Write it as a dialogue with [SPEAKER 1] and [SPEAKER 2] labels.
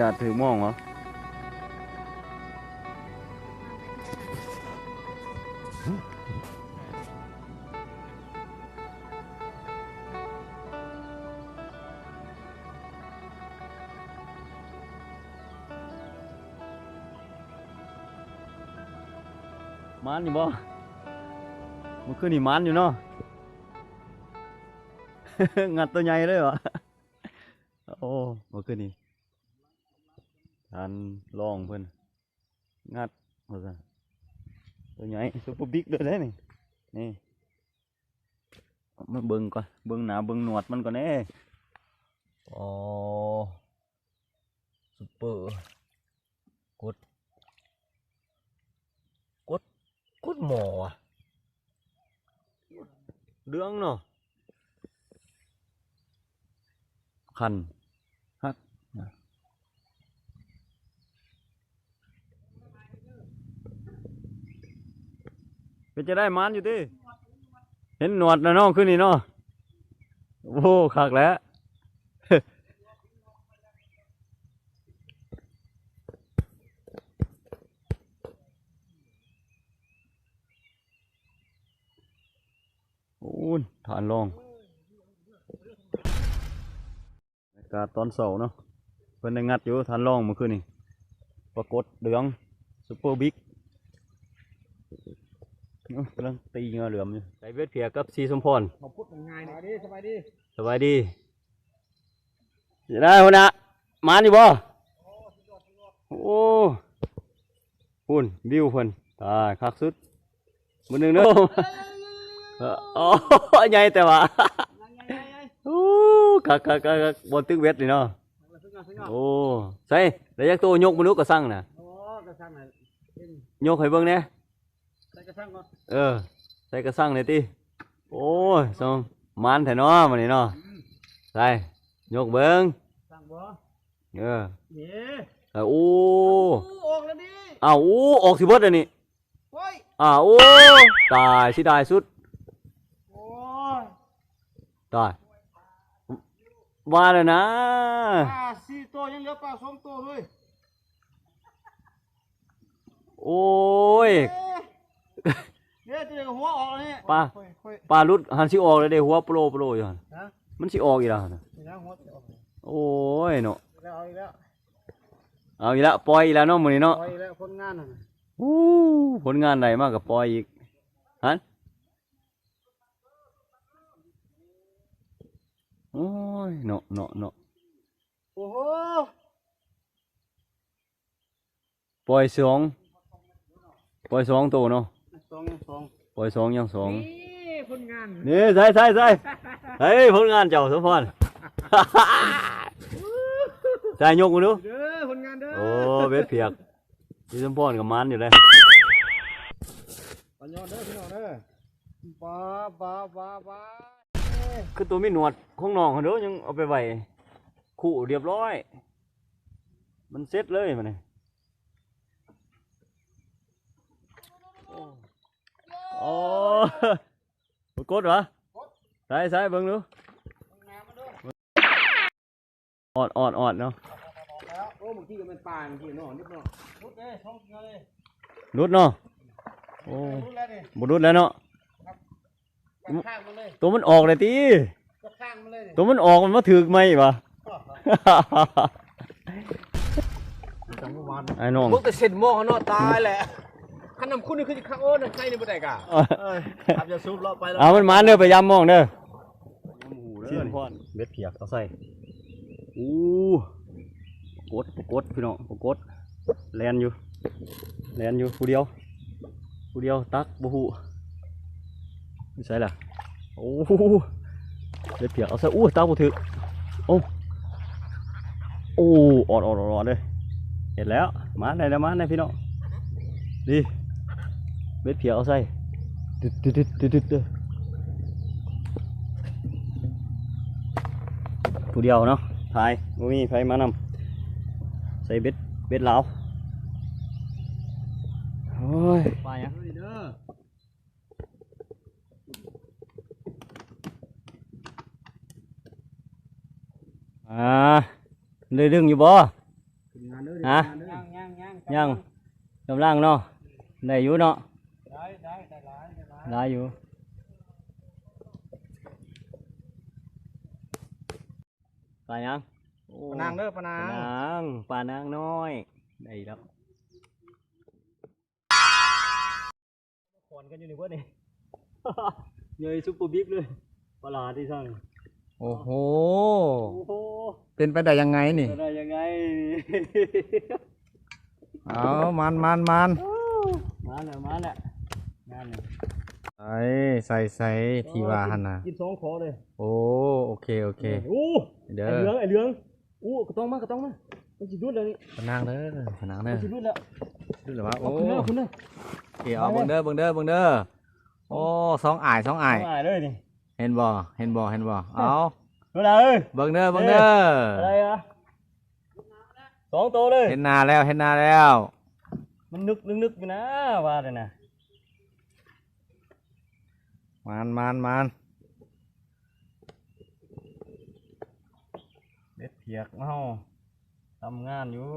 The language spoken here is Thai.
[SPEAKER 1] จัดถือม่วงเหรอ มันอยู่บ่มันคือนี่มันอยู่เนาะ งัดตัวใหญ่เลยเหรอ โอ้มันคือนี่ ทานลองเพิ่นงัดว่าซั่นตัวใหญ่ซุปเปอร์บิ๊กเลยเด้นี่นี่เอามาเบิ่งก่อนเบิ่งหน้าเบิ่งหนวดมันก่อนเด้อ๋อซุปเปอร์กดกดกดหมออะเรื่องเนาะคันฮักนะ เป็นจะได้มันอยู่ดิเห็นหนวดนะน้องขึ้นนี่เนาะโอ้คักแล้วโอ้ยฐานรองอากาศตอนเสาร์เนาะเพิ่นได้งัดอยู่ทันลองเมื่อคืนนี่ปรากฏเหลืองซุปเปอร์บิ๊ก กำลังตีเงาเหลือมอยู่ใส่เวทเพียกับซีสมพร
[SPEAKER 2] มาพูดง่ายๆนี่สบายดีสบายดี
[SPEAKER 1] สบายดีจะได้คนนะมานอยู่บ่โอ้หุ่นวิวเพิ่นตายคักสุดมือหนึ่งเนาะเออโอ้ใหญ่แต่ว่าโอ้คักคักคักคักบนตึกเวทนี่เนาะโอ้ใส่แล้วยักตัวยกมนุษย์ก็สั่งน่ะ
[SPEAKER 2] โอ้กระสังน่ะเอ็น
[SPEAKER 1] ยกให้เบิ่งแหน่
[SPEAKER 2] ใส่ กระสังก่อน
[SPEAKER 1] เออ ใส่ก็สั่งเลยติโอ้ยสองมันแท้เนาะมื้อนี้เนาะใส่ยกเบิ่ง
[SPEAKER 2] สั่งบ่
[SPEAKER 1] เออ
[SPEAKER 2] เย้
[SPEAKER 1] เออโอ้
[SPEAKER 2] ออกแล้วดิ
[SPEAKER 1] อ้าวโอ้ออกสิเบิดอันนี้
[SPEAKER 2] โอ้ย
[SPEAKER 1] อ้าวโอ้ตายสิได้สุด
[SPEAKER 2] โอ้ย
[SPEAKER 1] ตายว่าแล้วนะ
[SPEAKER 2] ปลาสี่ตัวยังเหลือปลาสองตัวเลย
[SPEAKER 1] โอ้ย
[SPEAKER 2] เอ๊ะเดี๋ยวจะหัวออกแล้วนี่
[SPEAKER 1] ปลา
[SPEAKER 2] ค่อยค่อย
[SPEAKER 1] ปลาลุดหันสิออกเลยเด้หัวโปรโปรอยู่หั่น
[SPEAKER 2] ฮะ
[SPEAKER 1] มันสิออกอีกแล้วหั่นน่ะ
[SPEAKER 2] นี่นะหัวจะออก
[SPEAKER 1] โอ้ยเนาะ
[SPEAKER 2] แล้วเอาอีกแล้ว
[SPEAKER 1] เอาอีกแล้วปล่อยอีกแล้วเนาะมื้อนี้เนาะ
[SPEAKER 2] เอาอีกแล้วคนงานน่ะ
[SPEAKER 1] อู้ผลงานไหนมากกับปอยอีกฮันโอ้ยเนาะเนาะเนาะ
[SPEAKER 2] โอ้โห
[SPEAKER 1] ปล่อยสองปล่อยสองตัวเนาะ
[SPEAKER 2] ส องยังสอง
[SPEAKER 1] ปล่อยสองยังสอง
[SPEAKER 2] นี่คนงาน
[SPEAKER 1] นี่ใส่ใส่ใส่เฮ้ยผลงานเจ้าสมพรใส่ยกมาดู
[SPEAKER 2] เด้อคนงานเด้อ
[SPEAKER 1] โอ้เบ็ดเพียกที่สมพรกับมันอยู่เลย
[SPEAKER 2] ปะยอดเด้อพี่น้องเด้อบ้าบ้าบ้าบ้า
[SPEAKER 1] คือตัวมีหนวดของน้องเขาเด้อยังเอาไปไว้คู่เรียบร้อย มันเซ็ตเลยมันนี่โอ้ปรากฏเหรอใส่ใส่เบิ่งดูออดออดออดเนาะ
[SPEAKER 2] แล้วโอ้บางทีก็เป็นปลาบางทีเนาะนิดเนาะรุดเลยท้องเงยเลย
[SPEAKER 1] รุดเนาะโอ้
[SPEAKER 2] รุดแล้วนี่
[SPEAKER 1] บรุดแล้วเนาะ
[SPEAKER 2] กดข้างมันเลย
[SPEAKER 1] ตัวมันออกเลยตี
[SPEAKER 2] กดข้างมันเลยนี่
[SPEAKER 1] ตัวมันออกมันมาถึกไหมวะ
[SPEAKER 2] จังหวะ
[SPEAKER 1] ไอ้น้อง
[SPEAKER 2] พวกแต่เส้นหม้อเขาเนาะตายแหละ ขนมคุณนี่คือข้างโอ้นั่นใช่นี่บ่ได้กะครับจะซุบเลาะไปแล้ว
[SPEAKER 1] เอามันมาเด้อไปยำมองเด้อที่พ่อนเบ็ดเพียกเอาใส่อู้ปรากดปรากดพี่น้องปรากดแลนอยู่แลนอยู่ผู้เดียวผู้เดียวตักบ่ฮู้ไม่ใช่ล่ะโอ้โหเบ็ดเพียกเอาใส่อู้ตักบ่ถึกโอ้โอ้ออดออดออดออดเลยเห็นแล้วมาได้แล้วมาได้พี่น้องดี เบ็ดเพียกเอาใส่ดึดดึดดึดดึดดึดเด้อผู้เดียว เนาะถ่ายบ่มีไฟมานำใส่เบ็ดเบ็ดลาวโอ้ยปลาหยัง
[SPEAKER 2] เด้อ
[SPEAKER 1] อ่าเลยดึงอยู่บ่ฮะ
[SPEAKER 2] ย่างย่างย่าง
[SPEAKER 1] ยังกำลังเนาะได้อยู่เนาะ
[SPEAKER 2] ได้ได้ได้หลายได้หลาย
[SPEAKER 1] ได้อยู่ปลายังโอ้
[SPEAKER 2] ปะนางเด้อปะ
[SPEAKER 1] ป
[SPEAKER 2] นา
[SPEAKER 1] ลางนางปลานางน้อยได้แล้วขอนกันอยู่นี่เพื่อนนี่เยยซุปเปอร์บิ๊กเลยปลาที่สั่ง
[SPEAKER 3] โอ้โห
[SPEAKER 1] โอ้โห
[SPEAKER 3] เป็นไปได้ยังไงนี่
[SPEAKER 1] จะได้ยังไง
[SPEAKER 3] เอามันมันมัน
[SPEAKER 1] มาแล้วมาแล้ว งานเนี่ย
[SPEAKER 3] ใส่ใส่ใส่ทีว่าหันนะ
[SPEAKER 1] กินสองขอเลย
[SPEAKER 3] โอ้โอเคโอเค
[SPEAKER 1] โอ้
[SPEAKER 3] เด้
[SPEAKER 1] ไอ
[SPEAKER 3] อ
[SPEAKER 1] เหลืองไอเหลืองอู้กระต้องมากระต้องมามันจิรุดเลยนี่
[SPEAKER 3] พนังเด้อพนัง
[SPEAKER 1] มั
[SPEAKER 3] เด้
[SPEAKER 1] น
[SPEAKER 3] อ
[SPEAKER 1] จิรุดแล้ว
[SPEAKER 3] ดูหรือว่า
[SPEAKER 1] เอา
[SPEAKER 3] โอ้
[SPEAKER 1] คุณเด้อคุณเด้อ
[SPEAKER 3] โอเคเอาเบิ่งเด้อเบิ่งเด้อเบิ่งเด้อโอ้สองอ่ายสองอ่าย
[SPEAKER 1] ง่ายเลยนี่
[SPEAKER 3] เห็นบ่เห็นบ่เห็นบ่เอา
[SPEAKER 1] เวลาเอ้ย
[SPEAKER 3] เบิ่งเด้อเบิ่งเด้อ
[SPEAKER 1] อะไรอะสองตัวเลย
[SPEAKER 3] เห็นหน้าแล้วเห็นหน้าแล้ว
[SPEAKER 1] มันนึกนึกนึกอยู่นะว่าเลยนะ
[SPEAKER 3] มานมานมาน
[SPEAKER 1] เด็ดเพียกเมาทำงานอยู่